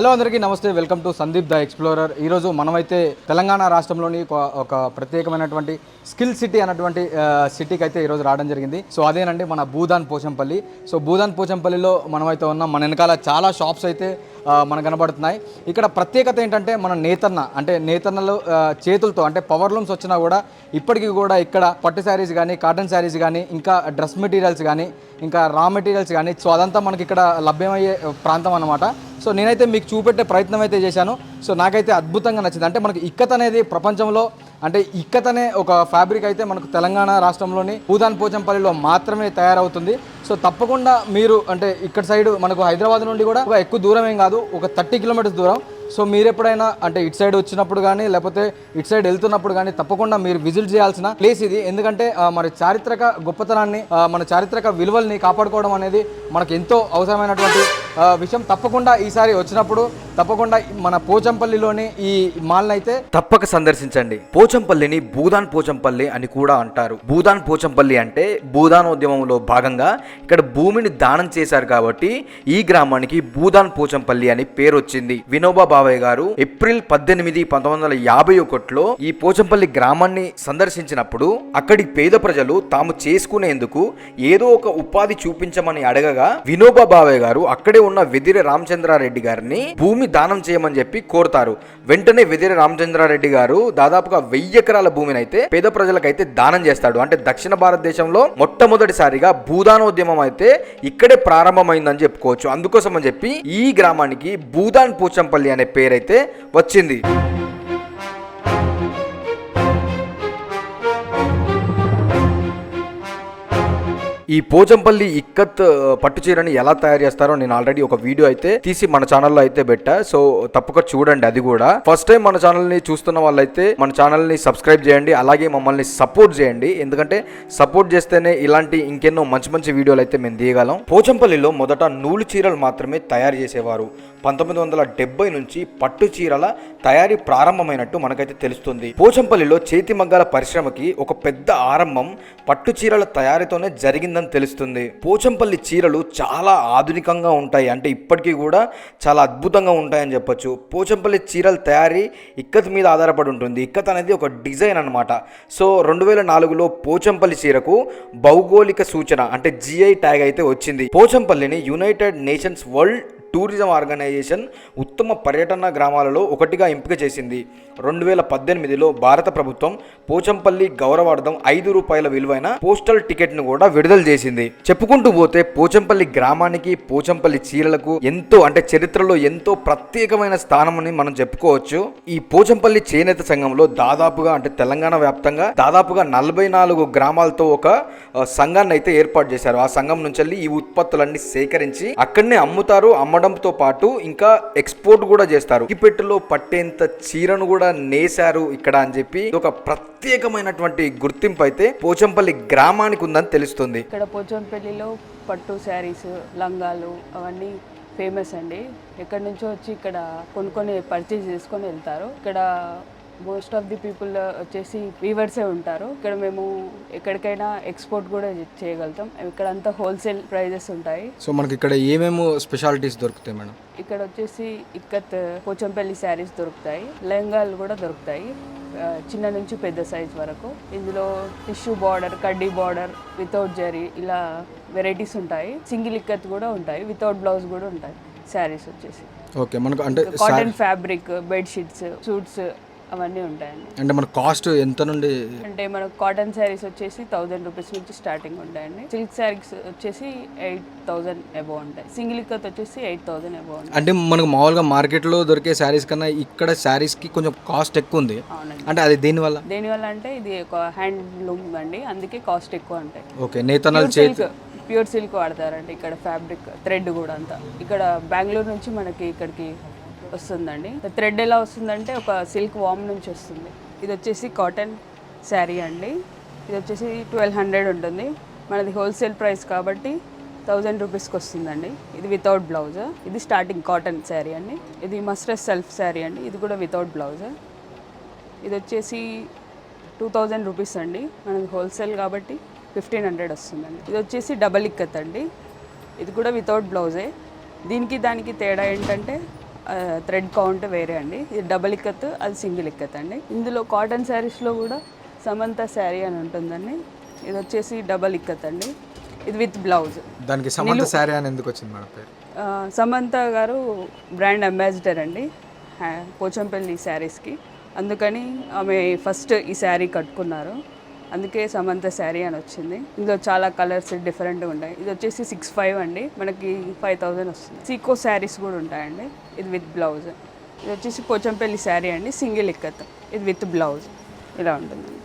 Hello అందరికీ నమస్తే welcome to Sandeep the explorer. ఈరోజు మనమైతే తెలంగాణ రాష్ట్రంలోని ఒక- ఒక ప్రత్యేకమైనటువంటి స్కిల్ సిటీ అన్నటువంటి సిటీకి అయితే ఈరోజు రావడం జరిగింది. సో అదేనండి మన భూదాన్ పోచంపల్లి. సో భూదాన్ పోచంపల్లిలో మనమైతే ఉన్నాం. మన వెనకాల చాలా షాప్స్ అయితే మనకు కనబడుతున్నాయి. ఇక్కడ ప్రత్యేకత ఏంటంటే మన నేతన్న అంటే నేతన్నలు చేతులతో అంటే పవర్ లూమ్స్ వచ్చినా కూడా ఇప్పటికీ కూడా ఇక్కడ పట్టు శారీస్ కానీ కాటన్ శారీస్ కానీ ఇంకా డ్రెస్ మెటీరియల్స్ కానీ ఇంకా రా మెటీరియల్స్ కానీ సో అదంతా మనకి ఇక్కడ లభ్యమయ్యే ప్రాంతం అన్నమాట. సో నేనైతే మీకు చూపెట్టే ప్రయత్నం అయితే చేశాను. సో నాకైతే అద్భుతంగా నచ్చింది. అంటే మనకి ఇక్కత్ అనేది ప్రపంచంలో అంటే ఇక్కత్ అనే ఒక ఫ్యాబ్రిక్ అయితే మనకు తెలంగాణ రాష్ట్రంలోని భూదాన్ పోచంపల్లిలో మాత్రమే తయారవుతుంది. సో తప్పకుండా మీరు అంటే ఇక్కడ సైడ్ మనకు హైదరాబాద్ నుండి కూడా ఎక్కువ దూరం ఏం కాదు ఒక థర్టీ కిలోమీటర్స్ దూరం. సో మీరు ఎప్పుడైనా అంటే ఇటు సైడ్ వచ్చినప్పుడు కానీ లేకపోతే ఇటు సైడ్ వెళ్తున్నప్పుడు కానీ తప్పకుండా మీరు విజిట్ చేయాల్సిన ప్లేస్ ఇది. ఎందుకంటే మరి చారిత్రక గొప్పతనాన్ని మన చారిత్రక విలువల్ని కాపాడుకోవడం అనేది మనకు ఎంతో అవసరమైనటువంటి విషయం. తప్పకుండా ఈసారి వచ్చినప్పుడు తప్పకుండా మన పోచంపల్లిలోని ఈ మాల్ని అయితే తప్పక సందర్శించండి. పోచంపల్లిని భూదాన్ పోచంపల్లి అని కూడా అంటారు. భూదాన్ పోచంపల్లి అంటే భూదానోద్యమంలో భాగంగా ఇక్కడ భూమిని దానం చేశారు కాబట్టి ఈ గ్రామానికి భూదాన్ పోచంపల్లి అని పేరు వచ్చింది వినోబా బాబాయ్ గారు ఏప్రిల్ పద్దెనిమిది పంతొమ్మిది వందల యాభై ఒకటిలో ఈ పోచంపల్లి గ్రామాన్ని సందర్శించినప్పుడు అక్కడి పేద ప్రజలు తాము చేసుకునేందుకు ఏదో ఒక ఉపాధి చూపించమని అడగగా వినోబా బావయ్య గారు అక్కడే ఉన్న వెదిరి రామచంద్రారెడ్డి గారిని భూమి దానం చేయమని చెప్పి కోరుతారు. వెంటనే వెదిరి రామచంద్రారెడ్డి గారు దాదాపుగా వెయ్యి ఎకరాల భూమిని అయితే పేద ప్రజలకైతే దానం చేస్తాడు. అంటే దక్షిణ భారతదేశంలో మొట్టమొదటిసారిగా భూదానోద్యమం అయితే ఇక్కడే ప్రారంభమైందని చెప్పుకోవచ్చు. అందుకోసం అని చెప్పి ఈ గ్రామానికి భూదాన్ పూచంపల్లి అనే పేరైతే వచ్చింది. ఈ పోచంపల్లి ఇక్కత్ పట్టు చీరని ఎలా తయారు చేస్తారో నేను ఆల్రెడీ ఒక వీడియో అయితే తీసి మన ఛానల్లో అయితే పెట్టా. సో తప్పక చూడండి అది కూడా. ఫస్ట్ టైం మన ఛానల్ని చూస్తున్న వాళ్ళైతే మన ఛానల్ని సబ్స్క్రైబ్ చేయండి అలాగే మమ్మల్ని సపోర్ట్ చేయండి. ఎందుకంటే సపోర్ట్ చేస్తేనే ఇలాంటి ఇంకెన్నో మంచి మంచి వీడియోలు అయితే మేము తీయగలం. పోచంపల్లిలో మొదట నూలు చీరలు మాత్రమే తయారు చేసేవారు. పంతొమ్మిది వందల డెబ్బై నుంచి పట్టు చీరల తయారీ ప్రారంభమైనట్టు మనకైతే తెలుస్తుంది. పోచంపల్లిలో చేతి మగ్గాల పరిశ్రమకి ఒక పెద్ద ఆరంభం పట్టు చీరల తయారీతోనే జరిగిందని తెలుస్తుంది. పోచంపల్లి చీరలు చాలా ఆధునికంగా ఉంటాయి. అంటే ఇప్పటికీ కూడా చాలా అద్భుతంగా ఉంటాయని చెప్పొచ్చు. పోచంపల్లి చీరల తయారీ ఇక్కత్ మీద ఆధారపడి ఉంటుంది. ఇక్కత్ అనేది ఒక డిజైన్ అనమాట సో రెండు వేల నాలుగులో పోచంపల్లి చీరకు భౌగోళిక సూచన అంటే జిఐ ట్యాగ్ అయితే వచ్చింది. పోచంపల్లిని United Nations World Tourism Organization ఉత్తమ పర్యటన గ్రామాలలో ఒకటిగా ఎంపిక చేసింది. రెండు వేల పద్దెనిమిదిలో భారత ప్రభుత్వం పోచంపల్లి గౌరవార్థం ఐదు రూపాయల విలువైన పోస్టల్ టికెట్ను కూడా విడుదల చేసింది. చెప్పుకుంటూ పోతే పోచంపల్లి గ్రామానికి పోచంపల్లి చీరలకు ఎంతో అంటే చరిత్రలో ఎంతో ప్రత్యేకమైన స్థానమని మనం చెప్పుకోవచ్చు. ఈ పోచంపల్లి చేనేత సంఘంలో దాదాపుగా అంటే తెలంగాణ వ్యాప్తంగా దాదాపుగా నలభై నాలుగు గ్రామాలతో ఒక సంఘాన్ని అయితే ఏర్పాటు చేశారు. ఆ సంఘం నుంచి వెళ్ళి ఈ ఉత్పత్తులన్నీ సేకరించి అక్కడనే అమ్ముతారు మోడంతో పాటు ఇంకా ఎక్స్పోర్ట్ కూడా చేస్తారు. పెట్టెలో పట్టేంత చీరను కూడా నేశారు ఇక్కడ అని చెప్పి ఇది ఒక ప్రత్యేకమైనటువంటి గుర్తింపు అయితే పోచంపల్లి గ్రామానికి ఉందని తెలుస్తుంది. ఇక్కడ పోచంపల్లిలో పట్టు శారీస్ లంగాలు అవన్నీ ఫేమస్ అండి. ఎక్కడి నుంచో వచ్చి ఇక్కడ కొనుక్కొని పర్చేజ్ చేసుకొని వెళ్తారు. ఇక్కడ మోస్ట్ ఆఫ్ ది పీపుల్ వచ్చేసి వీవర్సే ఉంటారు. ఇక్కడ మేము ఎక్కడికైనా ఎక్స్పోర్ట్ కూడా చేయగలుగుతాం. ఇక్కడ అంతా హోల్సేల్ ప్రైజెస్ ఉంటాయి. సో మనకి ఇక్కడ ఏమేమో స్పెషాలిటీస్ దొరుకుతాయి మేడం? ఇక్కడ వచ్చేసి ఇక్కత్ పోచంపల్లి శారీస్ దొరుకుతాయి. లెహంగాలు కూడా దొరుకుతాయి. చిన్న నుంచి పెద్ద సైజ్ వరకు. ఇందులో టిష్యూ బార్డర్ కడ్డీ బార్డర్ వితౌట్ జరీ ఇలా వెరైటీస్ ఉంటాయి. సింగిల్ ఇక్కత్ కూడా ఉంటాయి. వితౌట్ బ్లౌజ్ కూడా ఉంటాయి. శారీస్ వచ్చేసి. ఓకే మనకు అంటే కాటన్ ఫ్యాబ్రిక్ బెడ్షీట్స్ సూట్స్ అవన్నీ ఉంటాయండి. అంటే మన కాస్ట్ ఎంత నుండి అంటే మనకు కాటన్ శారీస్ వచ్చేసి థౌజండ్ రూపీస్ నుంచి స్టార్టింగ్ ఉంటాయండి. సిల్క్ శారీస్ వచ్చేసి ఎయిట్ థౌజండ్ అబౌవ్ ఉంటాయి. సింగిల్ ఇక్కత్ వచ్చేసి ఎయిట్ థౌజండ్ అబౌవ్ ఉంటాయి. అంటే మనకు మామూలుగా మార్కెట్లో దొరికే శారీస్ కన్నా ఇక్కడ శారీస్కి కొంచెం కాస్ట్ ఎక్కువ ఉంది. అవునండి. అంటే అది దేనివల్ల? దేనివల్ల అంటే ఇది ఒక హ్యాండ్లూమ్ అండి. అందుకే కాస్ట్ ఎక్కువ ఉంటాయి. ఓకే నేతనాలు చేతి ప్యూర్ సిల్క్ వాడతారండి. ఇక్కడ ఫ్యాబ్రిక్ థ్రెడ్ కూడా అంతా. ఇక్కడ బెంగళూరు నుంచి మనకి ఇక్కడికి వస్తుందండి. థ్రెడ్ ఎలా వస్తుందంటే ఒక సిల్క్ వామ్ నుంచి వస్తుంది. ఇది వచ్చేసి కాటన్ శారీ అండి. ఇది వచ్చేసి ట్వెల్వ్ హండ్రెడ్ ఉంటుంది. మనది హోల్సేల్ ప్రైస్ కాబట్టి థౌజండ్ రూపీస్కి వస్తుందండి. ఇది వితౌట్ బ్లౌజ్ ఇది స్టార్టింగ్ కాటన్ శారీ అండి. ఇది మస్ట్రెస్ సెల్ఫ్ శారీ అండి. ఇది కూడా వితౌట్ బ్లౌజ్ ఇది వచ్చేసి టూ థౌజండ్ రూపీస్ అండి. మనది హోల్సేల్ కాబట్టి ఫిఫ్టీన్ హండ్రెడ్ వస్తుందండి. ఇది వచ్చేసి డబల్ ఇక్కత్ అండి. ఇది కూడా వితౌట్ బ్లౌజే దీనికి దానికి తేడా ఏంటంటే థ్రెడ్ కౌంట్ వేరే అండి. ఇది డబల్ ఇక్కత్ అది సింగిల్ ఇక్కత్ అండి. ఇందులో కాటన్ శారీస్లో కూడా సమంత శారీ అని ఉంటుందండి. ఇది వచ్చేసి డబల్ ఇక్కత్ అండి. ఇది విత్ బ్లౌజ్ దానికి సమంత శారీ అని ఎందుకు వచ్చింది మేడం పేరు? సమంత గారు బ్రాండ్ అంబాసిడర్ అండి. పోచంపల్లి శారీస్కి అందుకని ఆమె ఫస్ట్ ఈ శారీ కట్టుకున్నారు. అందుకే సమంత శారీ అని వచ్చింది. ఇందులో చాలా కలర్స్ డిఫరెంట్గా ఉంటాయి. ఇది వచ్చేసి సిక్స్ ఫైవ్ అండి. మనకి ఫైవ్ థౌజండ్ వస్తుంది. సీకో శారీస్ కూడా ఉంటాయండి. ఇది విత్ బ్లౌజ్ ఇది వచ్చేసి పోచంపల్లి శారీ అండి. సింగిల్ ఇక్కత్. ఇది విత్ బ్లౌజ్ ఇలా ఉంటుందండి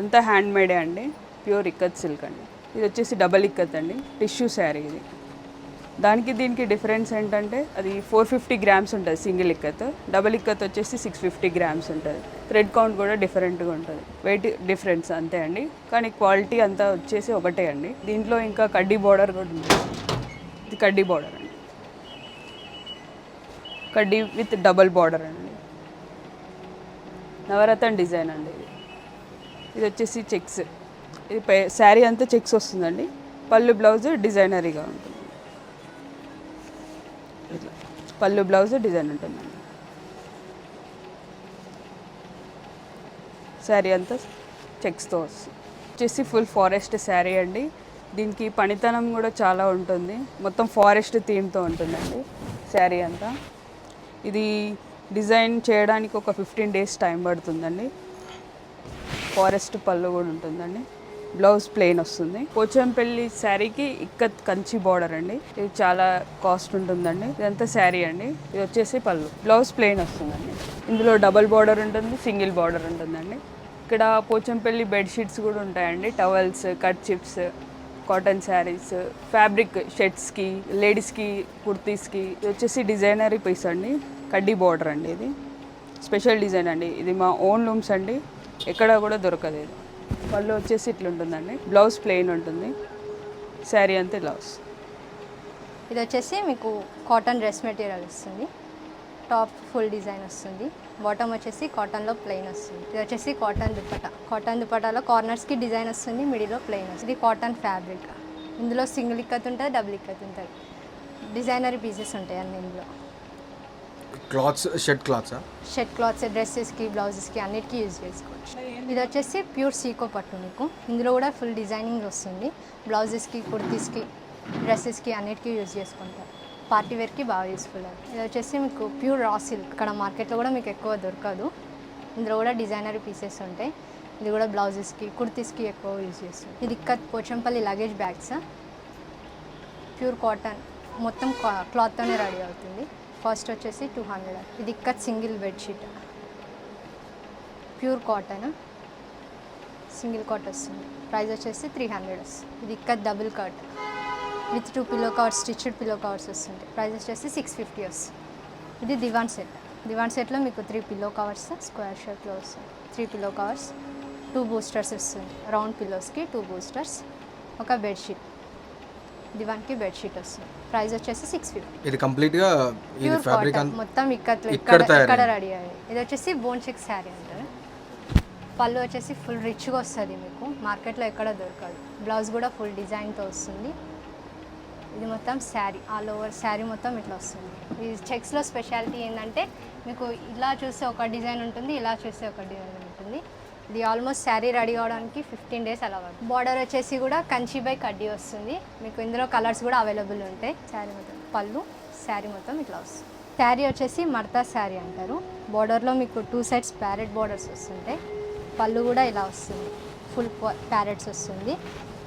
అంతా హ్యాండ్ మేడే అండి. ప్యూర్ ఇక్కత్ సిల్క్ అండి. ఇది వచ్చేసి డబల్ ఇక్కత్ అండి. టిష్యూ శారీ ఇది. దానికి దీనికి డిఫరెన్స్ ఏంటంటే అది ఫోర్ ఫిఫ్టీ గ్రామ్స్ ఉంటుంది సింగిల్ ఇక్కత్. డబల్ ఇక్కత్ వచ్చేసి సిక్స్ ఫిఫ్టీ గ్రామ్స్ ఉంటుంది. థ్రెడ్ కౌంట్ కూడా డిఫరెంట్గా ఉంటుంది. వెయిట్ డిఫరెన్స్ అంతే అండి. కానీ క్వాలిటీ అంతా వచ్చేసి ఒకటే అండి. దీంట్లో ఇంకా కడ్డీ బార్డర్ కూడా ఉంది. ఇది కడ్డీ బార్డర్ అండి. కడ్డీ విత్ డబల్ బార్డర్ అండి. నవరత్న డిజైన్ అండి ఇది. ఇది వచ్చేసి చెక్స్. ఇది శారీ అంతా చెక్స్ వస్తుందండి. పళ్ళు బ్లౌజ్ డిజైనరీగా ఉంటుంది. ఇట్లా. పళ్ళు బ్లౌజ్ డిజైన్ ఉంటుందండి శారీ అంతా చెక్స్తో వస్తుంది. వచ్చేసి ఫుల్ ఫారెస్ట్ శారీ అండి. దీనికి పనితనం కూడా చాలా ఉంటుంది. మొత్తం ఫారెస్ట్ థీమ్తో ఉంటుందండి శారీ అంతా. ఇది డిజైన్ చేయడానికి ఒక ఫిఫ్టీన్ డేస్ టైం పడుతుందండి. ఫారెస్ట్ పళ్ళు కూడా ఉంటుందండి. బ్లౌజ్ ప్లెయిన్ వస్తుంది. పోచంపల్లి శారీకి ఇక్కత్ కంచి బార్డర్ అండి. ఇది చాలా కాస్ట్ ఉంటుందండి. ఇదంతా శారీ అండి. ఇది వచ్చేసి పళ్ళు. బ్లౌజ్ ప్లెయిన్ వస్తుందండి. ఇందులో డబల్ బార్డర్ ఉంటుంది సింగిల్ బార్డర్ ఉంటుందండి. ఇక్కడ పోచంపల్లి బెడ్షీట్స్ కూడా ఉంటాయండి. Towels cut chips cotton saris fabric షర్ట్స్కి లేడీస్కి కుర్తీస్కి ఇది వచ్చేసి డిజైనరీ పీస్ అండి. కడ్డీ బార్డర్ అండి ఇది. స్పెషల్ డిజైన్ అండి. ఇది మా ఓన్ లూమ్స్ అండి. ఎక్కడ కూడా దొరకదు ఇది పళ్ళు వచ్చేసి ఇట్లా ఉంటుందండి. బ్లౌజ్ ప్లెయిన్ ఉంటుంది. శారీ అంతే బ్లౌజ్. ఇది వచ్చేసి మీకు కాటన్ డ్రెస్ మెటీరియల్ వస్తుంది. టాప్ ఫుల్ డిజైన్ వస్తుంది. బాటమ్ వచ్చేసి కాటన్లో ప్లెయిన్ వస్తుంది. ఇది వచ్చేసి కాటన్ దుప్పట కాటన్ దుపట్టాలో కార్నర్స్కి డిజైన్ వస్తుంది. మిడిల్లో ప్లెయిన్ వస్తుంది. ఇది కాటన్ ఫ్యాబ్రిక్. ఇందులో సింగిల్ ఇక్కత్ ఉంటుంది డబుల్ ఇక్కత్ ఉంటుంది. డిజైనరీ పీసెస్ ఉంటాయి అన్ని ఇందులో. Clothes shirt clothes? Shirt clothes డ్రెస్సెస్కి బ్లౌజెస్కి అన్నిటికీ యూజ్ చేసుకోవచ్చు. ఇది వచ్చేసి ప్యూర్ సీకో పట్టు మీకు. ఇందులో కూడా ఫుల్ డిజైనింగ్ వస్తుంది. బ్లౌజెస్కి కుర్తీస్కి డ్రెస్సెస్కి అన్నిటికీ యూజ్ చేసుకుంటారు. పార్టీ వేర్కి బాగా యూస్ఫుల్ అవుతుంది. ఇది వచ్చేసి మీకు ప్యూర్ రా సిల్క్. ఇక్కడ మార్కెట్లో కూడా మీకు ఎక్కువ దొరకదు. ఇందులో కూడా డిజైనర్ పీసెస్ ఉంటాయి. ఇది కూడా బ్లౌజెస్కి కుర్తీస్కి ఎక్కువ యూజ్ చేస్తుంది. ఇది Ikkat Pochampally luggage bags? Pure cotton. మొత్తం క్లాత్తోనే రెడీ అవుతుంది. కాస్ట్ వచ్చేసి టూ హండ్రెడ్. ఇది ఇక్కడ single bedsheet pure cotton. Single cot వస్తుంది. ప్రైస్ వచ్చేసి త్రీ హండ్రెడ్ వస్తుంది. ఇది ikat double cot. With two pillow covers stitched pillow covers వస్తుంది ప్రైస్ వచ్చేసి సిక్స్ ఫిఫ్టీ వస్తుంది. ఇది దివాన్ సెట్. దివాన్ సెట్లో మీకు త్రీ పిల్లో కవర్స్ స్క్వేర్ షేప్లో వస్తుంది. Three pillow covers two boosters వస్తుంది. రౌండ్ పిల్లోస్కి టూ బూస్టర్స్ ఒక బెడ్షీట్ దివాన్కి బెడ్షీట్ వస్తుంది. ప్రైస్ వచ్చేసి సిక్స్ ఫిఫ్టీ ఇది కంప్లీట్గా ఇది ఫ్యాబ్రిక్ మొత్తం ఇక్కడ ఇక్కడ. ఇక్కడ రెడీ అయ్యింది. ఇది వచ్చేసి బోన్ చెక్ శారీ అంటారు పళ్ళు వచ్చేసి ఫుల్ రిచ్గా వస్తుంది మీకు. మార్కెట్లో ఎక్కడ దొరకదు. బ్లౌజ్ కూడా ఫుల్ డిజైన్తో వస్తుంది. ఇది మొత్తం శారీ ఆల్ ఓవర్ శారీ మొత్తం ఇట్లా వస్తుంది. ఈ చెక్స్లో స్పెషాలిటీ ఏంటంటే మీకు ఇలా చూస్తే ఒక డిజైన్ ఉంటుంది ఇలా చూస్తే ఒక డిజైన్ ఉంటుంది. ఇది ఆల్మోస్ట్ శారీ రెడీ అవడానికి ఫిఫ్టీన్ డేస్ అలా పడుతుంది. బార్డర్ వచ్చేసి కూడా కంచి బై కడ్డీ వస్తుంది. మీకు ఇందులో కలర్స్ కూడా అవైలబుల్ ఉంటాయి. శారీ మొత్తం పళ్ళు శారీ మొత్తం ఇట్లా వస్తుంది. శారీ వచ్చేసి మర్తా శారీ అంటారు. బార్డర్లో మీకు టూ సైడ్స్ ప్యారెట్ బార్డర్స్ వస్తుంటాయి. పళ్ళు కూడా ఇలా వస్తుంది. ఫుల్ ప్యారెట్స్ వస్తుంది.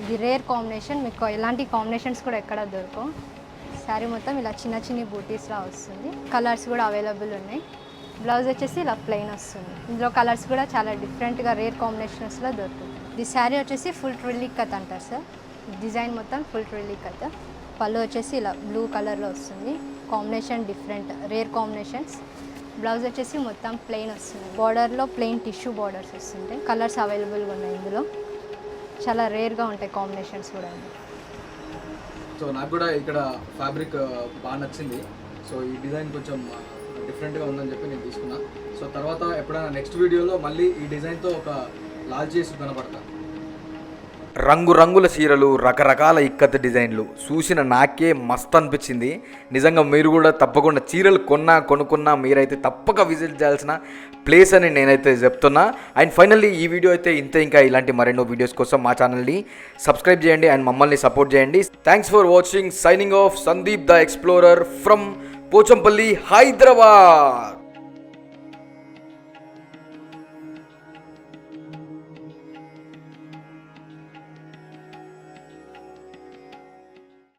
ఇది రేర్ కాంబినేషన్ మీకు ఎలాంటి కాంబినేషన్స్ కూడా ఎక్కడ దొరకవు. శారీ మొత్తం ఇలా చిన్న చిన్న బూటీస్లా వస్తుంది. కలర్స్ కూడా అవైలబుల్ ఉన్నాయి. బ్లౌజ్ వచ్చేసి ఇలా ప్లెయిన్ వస్తుంది. ఇందులో కలర్స్ కూడా చాలా డిఫరెంట్గా రేర్ కాంబినేషన్స్లో దొరుకుతుంది ఇది శారీ వచ్చేసి ఫుల్ ట్రిల్లీ కత్ అంటారు సార్ డిజైన్ మొత్తం ఫుల్ ట్రిల్లీ కత్ పళ్ళు వచ్చేసి ఇలా బ్లూ కలర్లో వస్తుంది. Combination different rare combinations blouse వచ్చేసి మొత్తం ప్లెయిన్ వస్తుంది. బార్డర్లో ప్లెయిన్ టిష్యూ బార్డర్స్ వస్తుంటాయి. కలర్స్ అవైలబుల్గా ఉన్నాయి ఇందులో. చాలా రేర్గా ఉంటాయి కాంబినేషన్స్ కూడా సో నాకు కూడా ఇక్కడ ఫ్యాబ్రిక్ బాగా నచ్చింది. సో ఈ డిజైన్ కొంచెం డిఫరెంట్గా ఉందని చెప్పి నేను తీసుకున్నా. సో తర్వాత ఎప్పుడైనా నెక్స్ట్ వీడియోలో మళ్ళీ ఈ డిజైన్తో ఒక లాల్ చేసి రంగురంగుల చీరలు రకరకాల ఇక్కత్ డిజైన్లు చూసిన నాకే మస్త్ అనిపించింది. నిజంగా మీరు కూడా తప్పకుండా చీరలు కొన్నా కొనుక్కున్నా మీరైతే తప్పక విజిట్ చేయాల్సిన ప్లేస్ అని నేనైతే చెప్తున్నా. అండ్ ఫైనల్లీ ఈ వీడియో అయితే ఇంతే ఇంకా. ఇలాంటి మరెన్నో వీడియోస్ కోసం మా ఛానల్ని సబ్స్క్రైబ్ చేయండి అండ్ మమ్మల్ని సపోర్ట్ చేయండి. Thanks for watching signing off Sandeep the explorer from Pochampally Hyderabad